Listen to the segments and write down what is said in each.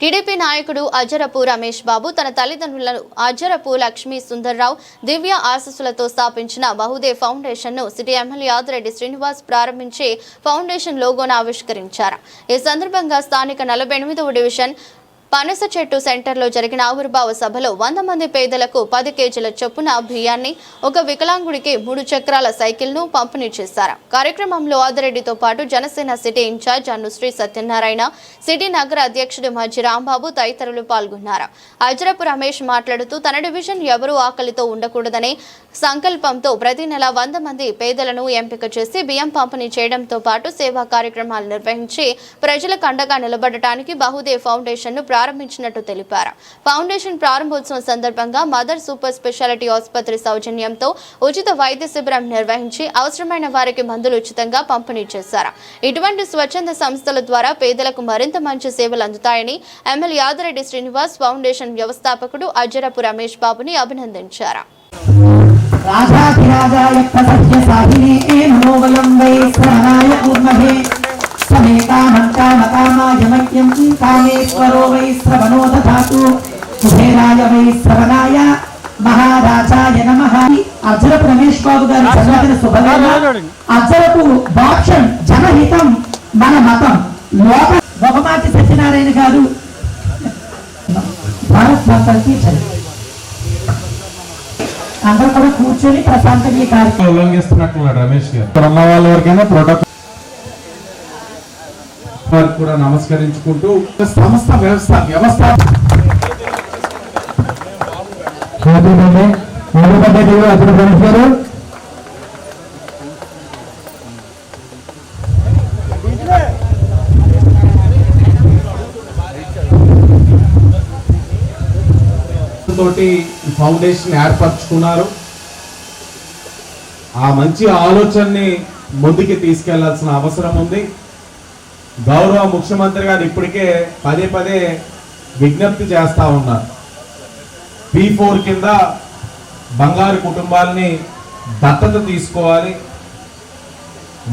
TDP నాయకుడు అజరపు రమేష్ బాబు తన తల్లిదండ్రులను అజరపు లక్ష్మీ సుందర్రావు దివ్య ఆశస్సులతో స్థాపించిన బహుదే ఫౌండేషన్ను సిటీ ఎమ్మెల్యే ఆదిరెడ్డి శ్రీనివాస్ ప్రారంభించి ఫౌండేషన్ లోగోను ఆవిష్కరించారు. ఈ సందర్భంగా స్థానిక నలభై డివిజన్ పనస చెట్టు సెంటర్లో జరిగిన ఆవిర్భావ సభలో వంద మంది పేదలకు పది కేజీల చొప్పున బియ్యాన్ని ఒక వికలాంగుడికి మూడు చక్రాల సైకిల్ను పంపిణీ చేశారు. కార్యక్రమంలో ఆదిరెడ్డితో పాటు Janasena city incharge Anusri Satyanarayana city నగర అధ్యక్షుడు మజ్జి రాంబాబు తదితరులు పాల్గొన్నారు. అజరపు రమేష్ మాట్లాడుతూ తన డివిజన్ ఎవరూ ఆకలితో ఉండకూడదనే సంకల్పంతో ప్రతి నెల వంద మంది పేదలను ఎంపిక చేసి బియ్యం పంపిణీ చేయడంతో పాటు సేవా కార్యక్రమాలు నిర్వహించి ప్రజలకు అండగా నిలబడటానికి బహుదే ఫౌండేషన్ను ప్రారంభించినట్టు తెలిపారు. ఫౌండేషన్ ప్రారంభోత్సవం సందర్భంగా మదర్ సూపర్ స్పెషాలిటీ ఆసుపత్రి సౌజన్యంతో ఉచిత వైద్య శిబిరం నిర్వహించి అవసరమైన వారికి మందులు ఉచితంగా పంపిణీ చేశారు. ఇటువంటి స్వచ్ఛంద సంస్థల ద్వారా పేదలకు మరింత మంచి సేవలు అందుతాయని ఎమ్మెల్యే యాదరెడ్డి శ్రీనివాస్ ఫౌండేషన్ వ్యవస్థాపకుడు అజరపు రమేష్ బాబుని అభినందించారు. సమే సహాయ కామ वयं वै श्रवणाय कुर्महे समे कामं कामकामाय मह्यं कामेश्वरो वै श्रवणो दधातु కుబేరాయ వై శ్రవణాయ మహారాజాయ నమ అజ్జరపు రమేష్ బాబు గారి జన్మదిన శుభవేళ అజ్జరపు బాక్షన్ జనహితం మన మతం లోక బొమ్మమాటి సత్యనారాయణ గారు భారత్ మాతకి జై అందరూ కూడా కూర్చొని ప్రశాంతంగా ఈ కార్యక్రమం ఉల్లంఘిస్తున్నట్టున్నాడు రమేష్ గారు ఇక్కడ ఉన్న వాళ్ళ వరకైనా ప్రోటోకాల్ వారికి కూడా నమస్కరించుకుంటూ సంస్థ వ్యవస్థ వ్యవస్థ. తోటి ఫౌండేషన్ ఏర్పరచుకున్నారు. ఆ మంచి ఆలోచనని ముందుకి తీసుకెళ్ళాల్సిన అవసరం ఉంది. గౌరవ ముఖ్యమంత్రి గారు ఇప్పటికే పదే పదే విజ్ఞప్తి చేస్తూ ఉన్నారు. పి ఫోర్ కింద బంగారు కుటుంబాలని దత్తత తీసుకోవాలి.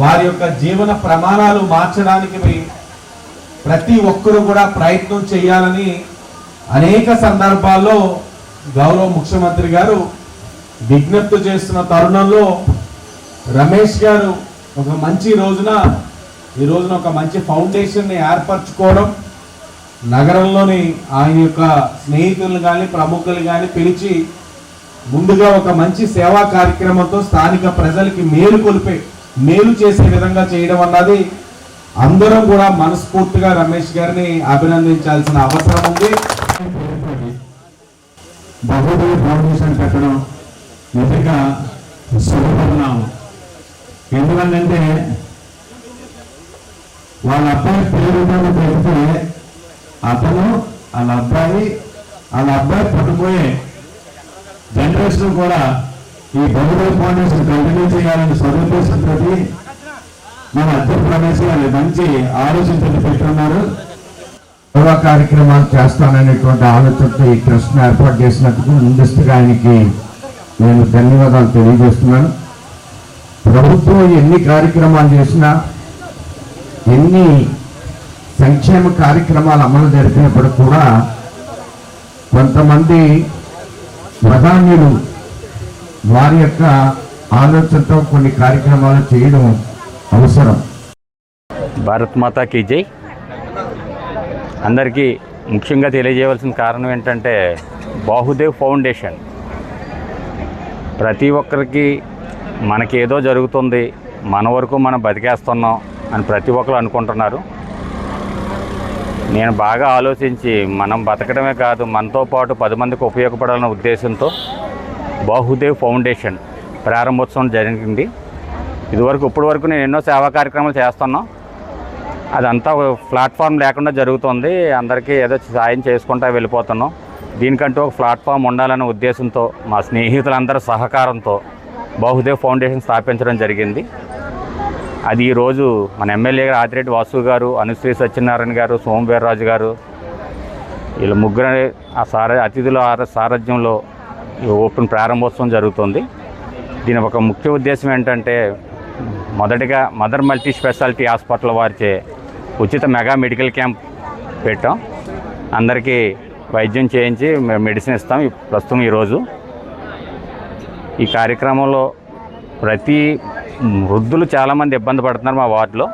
వారి యొక్క జీవన ప్రమాణాలు మార్చడానికి ప్రతి ఒక్కరూ కూడా ప్రయత్నం చేయాలని అనేక సందర్భాల్లో గౌరవ ముఖ్యమంత్రి గారు విజ్ఞప్తి చేస్తున్న తరుణంలో రమేష్ గారు ఒక మంచి రోజున ఈ రోజున ఒక మంచి ఫౌండేషన్ని ఏర్పరచుకోవడం నగరంలోని ఆయన యొక్క స్నేహితులు కానీ ప్రముఖులు కానీ పిలిచి ముందుగా ఒక మంచి సేవా కార్యక్రమంతో స్థానిక ప్రజలకి మేలు కొలిపే మేలు చేసే విధంగా చేయడం అన్నది అందరం కూడా మనస్ఫూర్తిగా రమేష్ గారిని అభినందించాల్సిన అవసరం ఉంది. బహుదేవ్ ఫౌండేషన్ పెట్టడం నిజంగా శుభపరిణామం. ఎందుకంటే వాళ్ళ అబ్బాయి పేరు పెడితే అతను వాళ్ళ అబ్బాయి వాళ్ళ అబ్బాయి పుట్టబోయే జనరేషన్ కూడా ఈ బహుదేవ్ ఫౌండేషన్ కంటిన్యూ చేయాలని సదుద్దేశంతో మన అద్దె రమేష్ మంచి ఆలోచన పెట్టున్నారు సేవా కార్యక్రమాలు చేస్తాననేటువంటి ఆలోచనతో ఈ ట్రస్ట్ను ఏర్పాటు చేసినందుకు ముందస్తుగా ఆయనకి నేను ధన్యవాదాలు తెలియజేస్తున్నాను. ప్రభుత్వం ఎన్ని కార్యక్రమాలు చేసినా ఎన్ని సంక్షేమ కార్యక్రమాలు అమలు జరిపినప్పుడు కూడా కొంతమంది ప్రధానులు వారి యొక్క ఆలోచనతో కొన్ని కార్యక్రమాలు చేయడం అవసరం. భారత్ మాతాకి జై. అందరికీ ముఖ్యంగా తెలియజేయవలసిన కారణం ఏంటంటే బాహుదేవ్ ఫౌండేషన్. ప్రతి ఒక్కరికి మనకి ఏదో జరుగుతుంది మన వరకు మనం బతికేస్తున్నాం అని ప్రతి ఒక్కరు అనుకుంటున్నారు. నేను బాగా ఆలోచించి మనం బతకడమే కాదు మనతో పాటు పది మందికి ఉపయోగపడాలన్న ఉద్దేశంతో బాహుదేవ్ ఫౌండేషన్ ప్రారంభోత్సవం జరిగింది. ఇదివరకు ఇప్పటి వరకు నేను ఎన్నో సేవా కార్యక్రమాలు చేస్తున్నాం. అదంతా ఒక ప్లాట్ఫామ్ లేకుండా జరుగుతుంది. అందరికీ ఏదో సాయం చేసుకుంటా వెళ్ళిపోతున్నాం. దీనికంటూ ఒక ప్లాట్ఫామ్ ఉండాలనే ఉద్దేశంతో మా స్నేహితులందరి సహకారంతో బాహుదేవ్ ఫౌండేషన్ స్థాపించడం జరిగింది. అది ఈరోజు మన ఎమ్మెల్యే గారు ఆదిరెడ్డి వాసు గారు అనుశ్రీ సత్యనారాయణ గారు సోమవీర్రాజు గారు వీళ్ళ ముగ్గురు ఆ సార అతిథుల సారథ్యంలో ఈ ఓపెన్ ప్రారంభోత్సవం జరుగుతుంది. దీని ఒక ముఖ్య ఉద్దేశం ఏంటంటే మొదటిగా మదర్ మల్టీ స్పెషాలిటీ హాస్పిటల్ వారిచే ఉచిత మెగా మెడికల్ క్యాంప్ పెట్టాం. అందరికీ వైద్యం చేయించి మెడిసిన్ ఇస్తాం ప్రస్తుతం ఈరోజు ఈ కార్యక్రమంలో ప్రతి వృద్ధులు చాలామంది ఇబ్బంది పడుతున్నారు మా వార్డులో.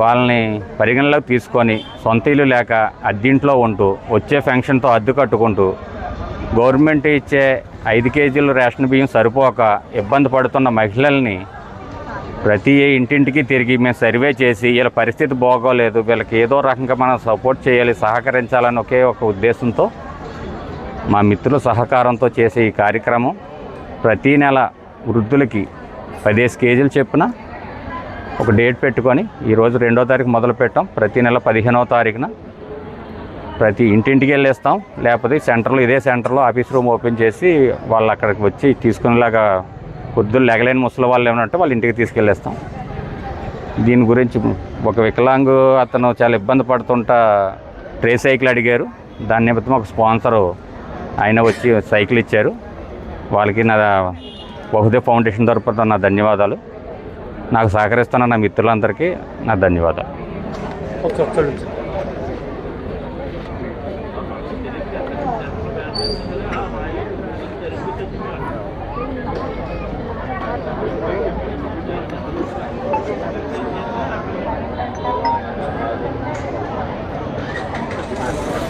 వాళ్ళని పరిగణలోకి తీసుకొని సొంత ఇల్లు లేక అద్దీంట్లో ఉంటూ వచ్చే ఫంక్షన్తో అద్దె కట్టుకుంటూ గవర్నమెంట్ ఇచ్చే ఐదు కేజీలు రేషన్ బియ్యం సరిపోక ఇబ్బంది పడుతున్న మహిళల్ని ప్రతి ఇంటింటికి తిరిగి మేము సర్వే చేసి వీళ్ళ పరిస్థితి బాగోలేదు వీళ్ళకి ఏదో రకంగా మనం సపోర్ట్ చేయాలి సహకరించాలని ఒకే ఒక ఉద్దేశంతో మా మిత్రుల సహకారంతో చేసే ఈ కార్యక్రమం ప్రతీ నెల వృద్ధులకి పదిహేను కేజీలు చెప్పున ఒక డేట్ పెట్టుకొని ఈరోజు రెండో తారీఖు మొదలు పెట్టాం. ప్రతి నెల పదిహేనవ తారీఖున ప్రతి ఇంటింటికి వెళ్ళేస్తాం. లేకపోతే సెంటర్లో ఇదే సెంటర్లో ఆఫీస్ రూమ్ ఓపెన్ చేసి వాళ్ళు అక్కడికి వచ్చి తీసుకునేలాగా వృద్ధులు లెగలేని ముసలి వాళ్ళు ఏమైనా ఉంటే వాళ్ళ ఇంటికి తీసుకెళ్ళేస్తాం. దీని గురించి ఒక వికలాంగు అతను చాలా ఇబ్బంది పడుతుంటా ట్రే సైకిల్ అడిగారు. దాని నిమిత్తం ఒక స్పాన్సరు ఆయన వచ్చి సైకిల్ ఇచ్చారు. వాళ్ళకి నా బహుదేవ్ ఫౌండేషన్ తరపున నా ధన్యవాదాలు. నాకు సహకరిస్తున్న నా మిత్రులందరికీ నా ధన్యవాదాలు.